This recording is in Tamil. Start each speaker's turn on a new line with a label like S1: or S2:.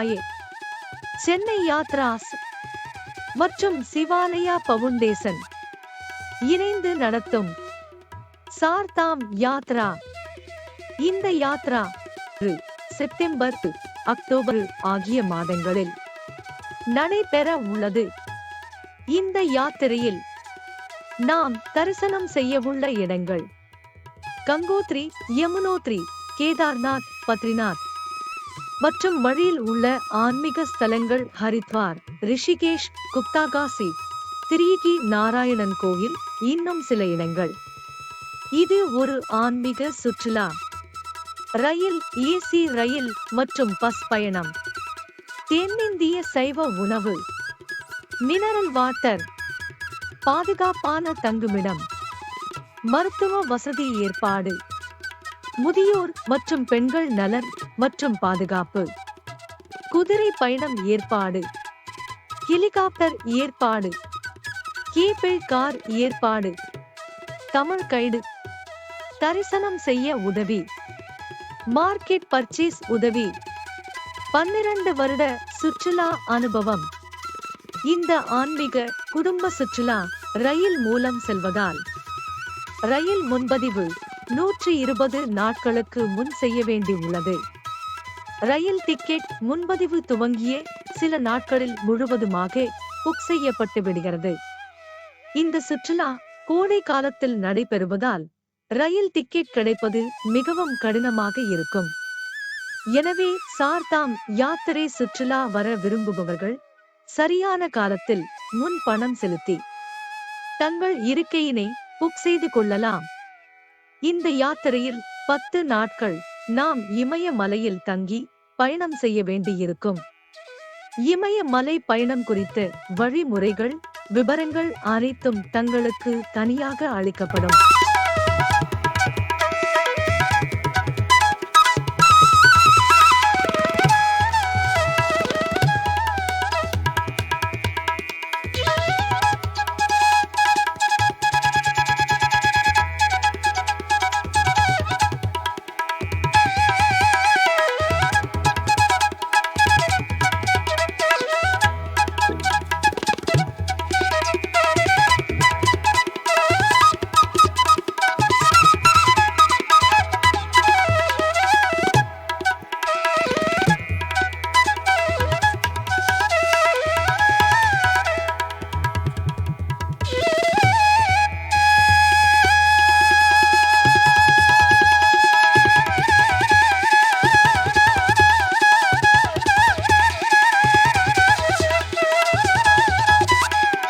S1: நமச்சிவாயே சென்னை யாத்ராஸ் மற்றும் சிவாலயா பவுண்டேசன். இணைந்து நடத்தும் சார்தாம் யாத்ரா. இந்த யாத்ரா செப்டம்பர் அக்டோபர் ஆகிய மாதங்களில் நடைபெற உள்ளது. இந்த யாத்திரையில் நாம் தரிசனம் செய்யவுள்ள இடங்கள். கங்கோத்ரி யமுனோத்ரி கேதார்நாத் பத்ரிநாத் மற்றும் வழியில் உள்ள ஆன்மீக ஸ்தலங்கள் ஹரித்வார் ரிஷிகேஷ் குப்தாகாசி திரிகி நாராயணன் கோயில் இன்னும் சில இடங்கள். இது ஒரு ஆன்மீக சுற்றுலா. ரயில் ஏசி ரயில் மற்றும் பஸ் பயணம். தென்னிந்திய சைவ உணவு. Mineral water. பாதுகாப்பான தங்குமிடம். மருத்துவ வசதி ஏற்பாடு. முதியோர் மற்றும் பெண்கள் நலன். மற்றும் பாதுகாப்பு. குதிரை பயணம் ஏற்பாடு. ஹெலிகாப்டர் ஏற்பாடு. கேபிள் கார் ஏற்பாடு. தமிழ் கைடு. தரிசனம் செய்ய உதவி. மார்க்கெட் பர்ச்சேஸ் உதவி. பன்னிரண்டு வருட சுற்றுலா அனுபவம். இந்த ஆன்மீக குடும்ப சுற்றுலா ரயில் மூலம் செல்வதால். ரயில் முன்பதிவு நூற்றி இருபது நாட்களுக்கு முன் செய்ய வேண்டியுள்ளது. ரயில் டிக்கெட் முன்பதிவு துவங்கிய சில நாட்களில் முழுவதுமாக புக் செய்யப்பட்டு விடுகிறது. இந்த சுற்றுலா கோடை காலத்தில் நடைபெறுவதால் ரயில் டிக்கெட் கிடைப்பது மிகவும் கடினமாக இருக்கும். எனவே சார்தாம் யாத்திரை சுற்றுலா வர விரும்புபவர்கள் சரியான காலத்தில் முன் பணம் செலுத்தி தங்கள் இருக்கையினை புக் செய்து கொள்ளலாம். இந்த யாத்திரையில் பத்து நாட்கள் நாம் இமயமலையில் தங்கி பயணம் செய்ய வேண்டியிருக்கும். இமயமலை பயணம் குறித்த வழிமுறைகள் விவரங்கள் அனைத்தும் தங்களுக்கு தனியாக அளிக்கப்படும்.